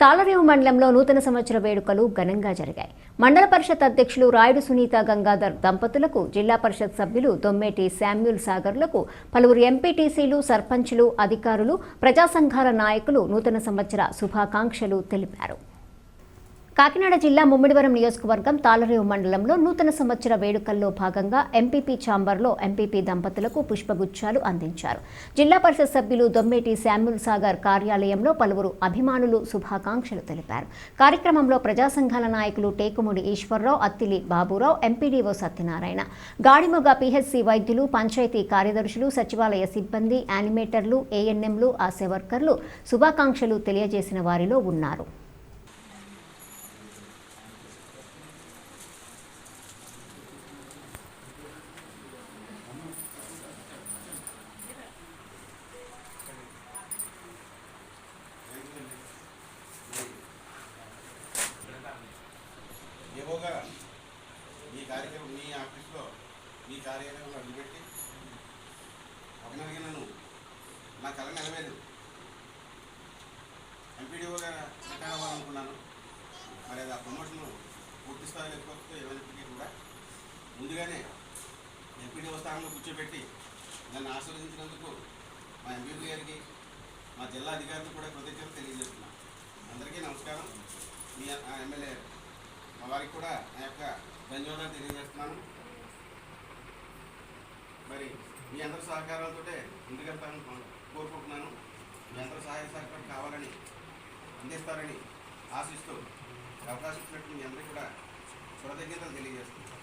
తాళరేవు మండలంలో నూతన సంవత్సర వేడుకలు ఘనంగా జరిగాయి. మండల పరిషత్ అధ్యక్షులు రాయుడు సునీత గంగాధర్ దంపతులకు జిల్లా పరిషత్ సభ్యులు దొమ్మేటి శామ్యూల్ సాగర్లకు పలువురు ఎంపీటీసీలు సర్పంచులు అధికారులు ప్రజా సంఘాల నాయకులు నూతన సంవత్సర శుభాకాంక్షలు తెలిపారు. కాకినాడ జిల్లా ముమ్మిడివరం నియోజకవర్గం తాలరేవు మండలంలో నూతన సంవత్సర వేడుకల్లో భాగంగా ఎంపీపీ ఛాంబర్లో ఎంపీపీ దంపతులకు పుష్పగుచ్చాలు అందించారు. జిల్లా పరిషత్ సభ్యులు దొమ్మేటి శామ్యుల్ సాగర్ కార్యాలయంలో పలువురు అభిమానులు శుభాకాంక్షలు తెలిపారు. కార్యక్రమంలో ప్రజా సంఘాల నాయకులు టేకుముడి ఈశ్వరరావు అత్తిలి బాబురావు ఎంపీడీఓ సత్యనారాయణ గాడిమొగ పీహెచ్సీ వైద్యులు పంచాయతీ కార్యదర్శులు సచివాలయ సిబ్బంది యానిమేటర్లు ఏఎన్ఎంలు ఆశా వర్కర్లు శుభాకాంక్షలు తెలియజేసిన వారిలో ఉన్నారు ఏవోగా మీ కార్యక్రమం మీ ఆఫీస్లో కార్యాలయంలో అడుగుపెట్టి అభినందనను నా కళ నెరవేరు ఎంపీడీఓగా రిటైర్ అవ్వాలనుకున్నాను. మరి అది ఆ ప్రమోషన్ పూర్తి స్థాయిలో ఎక్కువ ఏమైనప్పటికీ కూడా ముందుగానే ఎంపీడీఓ స్థానంలో కూర్చోబెట్టి నన్ను ఆశీర్వదించినందుకు మా ఎంపీపీ గారికి మా జిల్లా అధికారులకు కూడా కృతజ్ఞతలు తెలియజేస్తున్నాను. అందరికీ నమస్కారం. మీ ఆ ఎమ్మెల్యే మా వారికి కూడా నా యొక్క ధన్యవాదాలు తెలియజేస్తున్నాను. మీ అందరి సహకారాలతో ముందుకెళ్తానని కోరుకుంటున్నాను. మీ అందరి సహాయ సహకారం కావాలని అందిస్తారని ఆశిస్తూ అవకాశం ఇచ్చినట్టు మీ అందరికీ కూడా కృతజ్ఞతలు తెలియజేస్తున్నాను.